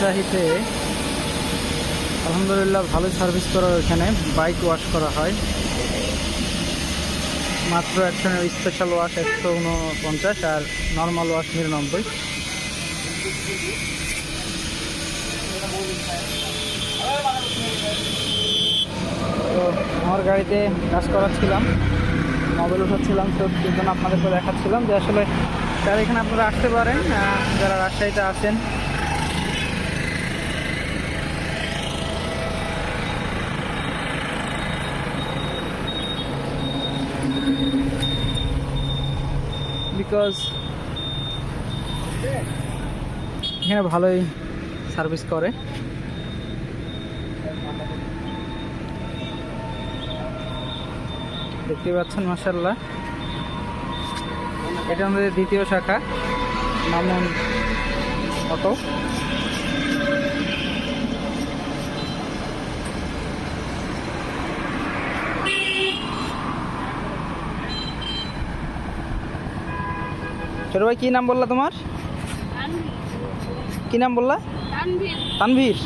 রাজশাহীতে আলহামদুলিল্লাহ ভালো সার্ভিস করা এখানে, বাইক ওয়াশ করা হয়। মাত্র একশো স্পেশাল ওয়াশ একশো উনপঞ্চাশ আর নর্মাল ওয়াশ নিরানব্বই। তো আমার গাড়িতে কাজ করাচ্ছিলাম মোবাইল উঠাচ্ছিলাম, তো সেই জন্য আপনাদেরকে দেখাচ্ছিলাম যে আসলে যারা এখানে আপনারা আসতে পারেন যারা রাজশাহীতে আছেন বিকজ এখানে ভালোই সার্ভিস করে। দেখতে পাচ্ছেন মাসাল্লাহ এটা আমাদের দ্বিতীয় শাখা মামুন অটো। ছোট ভাই, কি নাম বললা তোমার? কি নাম বললা? তানভীর।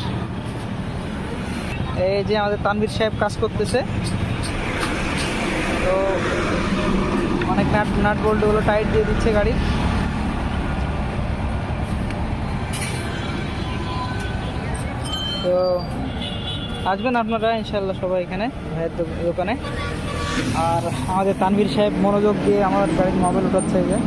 এই যে আমাদের তানভীর সাহেব কাজ করতেছে। তো অনেক নাট নাট বল্টুগুলো টাইট দিয়ে দিচ্ছে গাড়ি। তো আসবেন আপনারা ইনশাল্লাহ সবাই এখানে, ভাইয়ের দোকানে। আর আমাদের তানভীর সাহেব মনোযোগ দিয়ে আমার গাড়ির মোবাইল উঠাচ্ছে এই যে।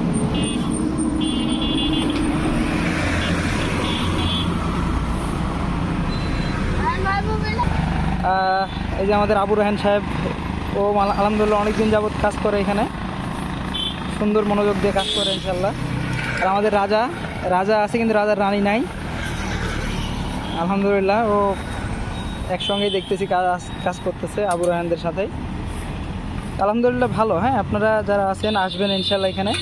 এই যে আমাদের আবু রাহান সাহেব, ও আল- আলহামদুলিল্লাহ অনেক দিন যাবৎ কাজ করে এখানে। সুন্দর মনোযোগ দিয়ে কাজ করে ইনশাল্লাহ আর আমাদের রাজা রাজা আছে কিন্তু রাজার রানী নাই। আলহামদুলিল্লাহ, ও একসঙ্গেই দেখতেছি কাজ কাজ করতেছে আবু রাহানদের সাথে আলহামদুলিল্লাহ ভালো হ্যাঁ আপনারা যারা আছেন, আসবেন ইনশাল্লাহ এখানে।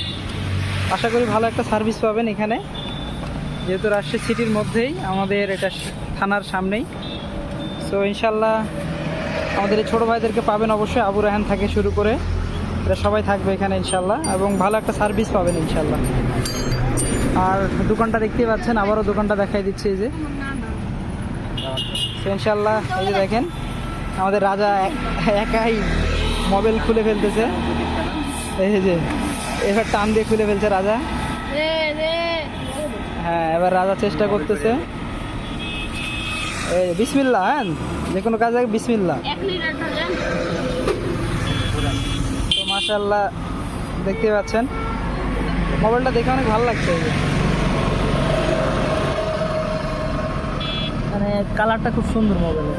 আশা করি ভালো একটা সার্ভিস পাবেন এখানে। যেহেতু রাজশাহী সিটির মধ্যেই আমাদের এটা থানার সামনেই। সো ইনশাল্লাহ আমাদের এই ছোটো ভাইদেরকে পাবেন অবশ্যই। আবু রাহান থেকে শুরু করে। এরা সবাই থাকবে এখানে ইনশাল্লাহ। এবং ভালো একটা সার্ভিস পাবেন ইনশাল্লাহ। আর দোকানটা দেখতেই পাচ্ছেন আবারও দোকানটা দেখাই দিচ্ছে এই যে। ইনশাল্লাহ এই যে দেখেন আমাদের রাজা একাই মোবাইল খুলে ফেলতেছে। এই যে এবার টান দিয়ে খুলে ফেলছে রাজা। হ্যাঁ এবার রাজা চেষ্টা করতেছে। বিসমিল্লা হ্যাঁ? যে কোনো কাজে বিসমিল্লা তো মাশাল্লাহ দেখতে পাচ্ছেন। মোবাইলটা দেখে অনেক ভালো লাগছে। মানে কালারটা খুব সুন্দর মোবাইলের।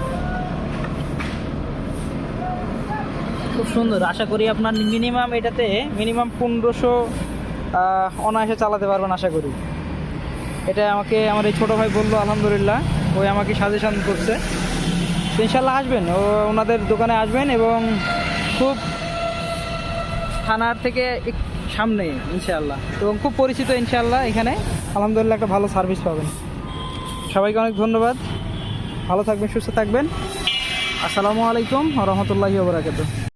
খুব সুন্দর। আশা করি আপনার মিনিমাম এটাতে মিনিমাম পনেরোশো অনায়াসে চালাতে পারবেন আশা করি। এটা আমাকে আমার এই ছোটো ভাই বলল আলহামদুলিল্লাহ। ওই আমাকে সাজেশন করছে। ইনশাল্লাহ আসবেন। ও ওনাদের দোকানে আসবেন এবং খুব থানার থেকে সামনে ইনশাআল্লাহ এবং খুব পরিচিত ইনশাআল্লাহ এখানে। আলহামদুলিল্লাহ একটা ভালো সার্ভিস পাবেন। সবাইকে অনেক ধন্যবাদ। ভালো থাকবেন, সুস্থ থাকবেন। আসসালামু আলাইকুম রহমতুল্লাহি ওবরাকাতুহ